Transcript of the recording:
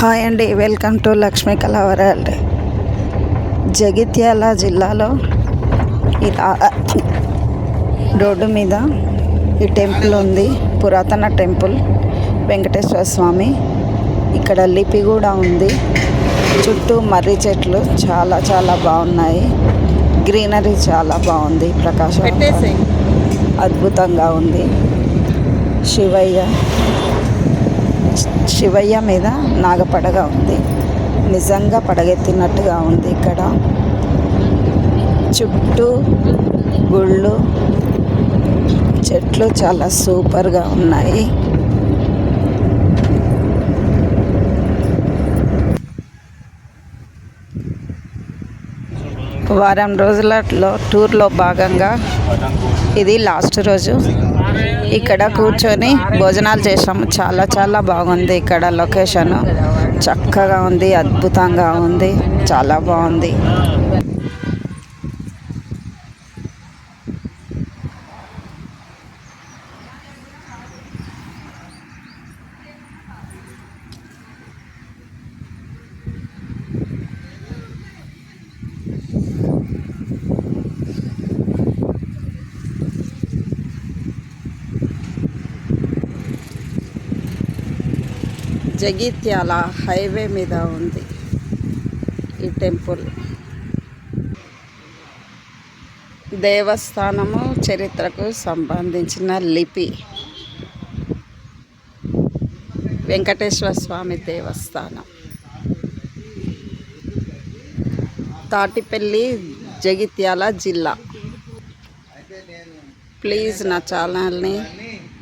Hi అండి. Welcome to Lakshmi Kalavaral Jagtial జిల్లాలో road మీద ఈ టెంపుల్ ఉంది. పురాతన టెంపుల్. వెంకటేశ్వర స్వామి. ఇక్కడ లిపి కూడా ఉంది. చుట్టూ మర్రి చెట్లు చాలా చాలా బాగున్నాయి. గ్రీనరీ చాలా బాగుంది. ప్రకాశం అద్భుతంగా ఉంది. శివయ్య శివయ్య మీద నాగపడగ ఉంది. నిజంగా పడగెత్తినట్టుగా ఉంది ఇక్కడ. చుట్టూ గుళ్ళు చెట్లు చాలా సూపర్గా ఉన్నాయి. వారం రోజులలో టూర్లో భాగంగా ఇది లాస్ట్ రోజు. ఇక్కడ కూర్చొని భోజనాలు చేసాము చాలా చాలా బాగుంది ఇక్కడ లొకేషన్. చక్కగా ఉంది అద్భుతంగా ఉంది. చాలా బాగుంది. జగిత్యాల హైవే మీద ఉంది ఈ టెంపుల్. దేవస్థానము చరిత్రకు సంబంధించిన లిపి. వెంకటేశ్వర స్వామి దేవస్థానం. తాటిపల్లి జగిత్యాల జిల్లా. ప్లీజ్ నా ఛానల్ని